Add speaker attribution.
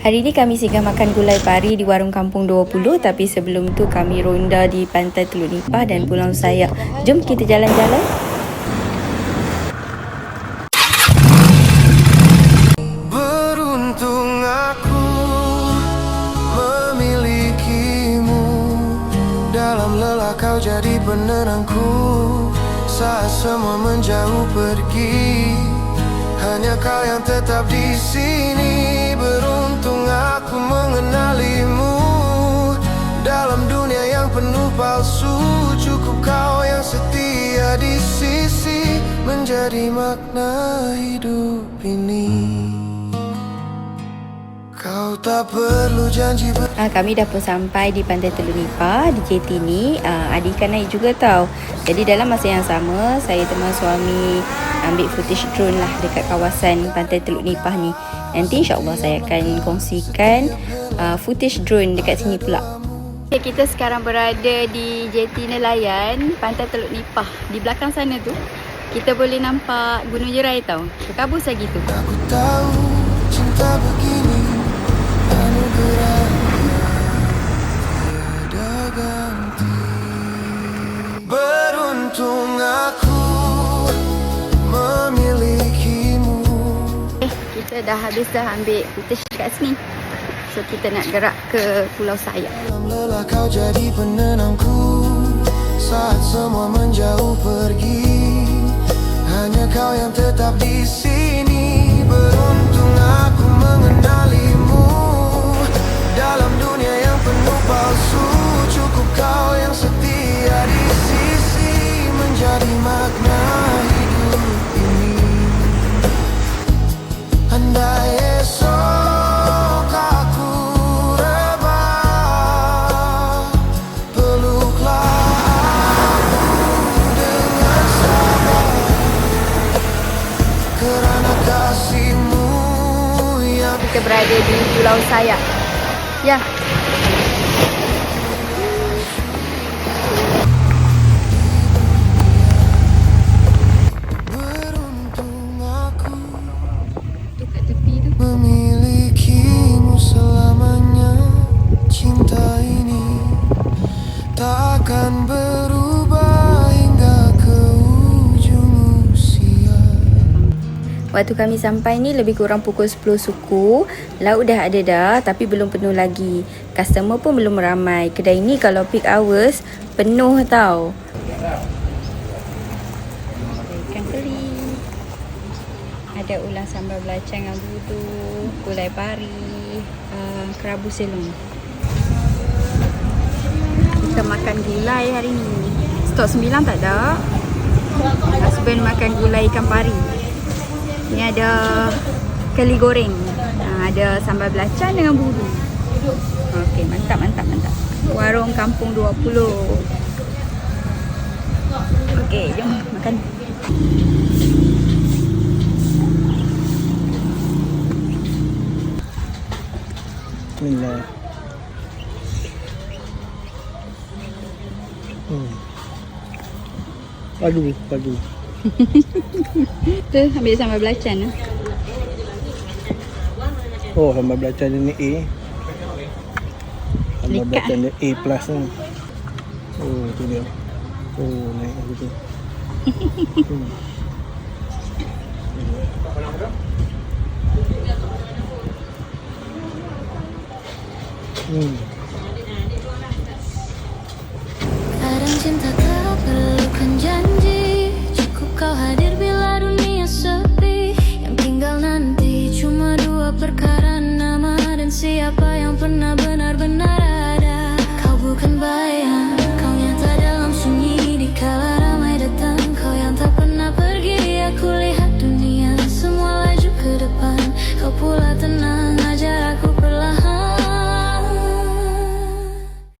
Speaker 1: Hari ini kami singgah makan gulai pari di warung kampung 20 tapi sebelum tu kami ronda di pantai Teluk Nipah dan Pulau Sayak. Jom kita jalan-jalan.
Speaker 2: Kau jadi penerangku Saat semua menjauh pergi Hanya kau yang tetap di sini Beruntung aku mengenalimu Dalam dunia yang penuh palsu Cukup kau yang setia di sisi Menjadi makna hidup ini Kau tak perlu janji ber-
Speaker 1: Ha, kami dah pun sampai di pantai Teluk Nipah di JT ni. Uh, adik kan naik juga tau. Jadi dalam masa yang sama saya teman suami ambil footage drone lah dekat kawasan pantai Teluk Nipah ni. Nanti insyaAllah saya akan kongsikan uh, footage drone dekat sini pula. Okay, kita sekarang berada di JT Nelayan, Pantai Teluk Nipah. Di belakang sana tu, kita boleh nampak Gunung Jerai tau. Berkabus lagi tu.
Speaker 2: Aku tahu cinta begini Anugerah
Speaker 1: kita dah habis dah ambil footage kat sini. So, kita nak gerak ke Pulau.
Speaker 2: Dalam lelah kau jadi penenangku Saat semua menjauh pergi Hanya kau yang tetap di sini
Speaker 1: berada di Pulau Sayak. Ya.
Speaker 2: Memilikimu selamanya Cinta ini Takkan berubah
Speaker 1: Waktu kami sampai ni lebih kurang pukul 10 suku. Laut dah ada dah tapi belum penuh lagi. Customer pun belum ramai. Kedai ni kalau peak hours penuh tau. Ikan keli. Ada ulang sambal belacang dengan budu, gulai pari, uh, kerabu selong. Kita makan gulai hari ni. Stok sembilan tak ada. Husband makan gulai ikan pari. Ni ada keli goreng. Ha, ada sambal belacan dengan buru. Okey, mantap, mantap, mantap. Warung Kampung 20. Okey, jom makan.
Speaker 3: Bismillah. Hmm. Padu, padu.
Speaker 1: Tu ambil sambal belacan ah.
Speaker 3: Oh, sambal belacan ni A. Sambal
Speaker 1: Lekat.
Speaker 3: belacan dia A plus ni. Oh, tu dia. Oh, naik aku tu. Hmm. Hmm.
Speaker 4: Cinta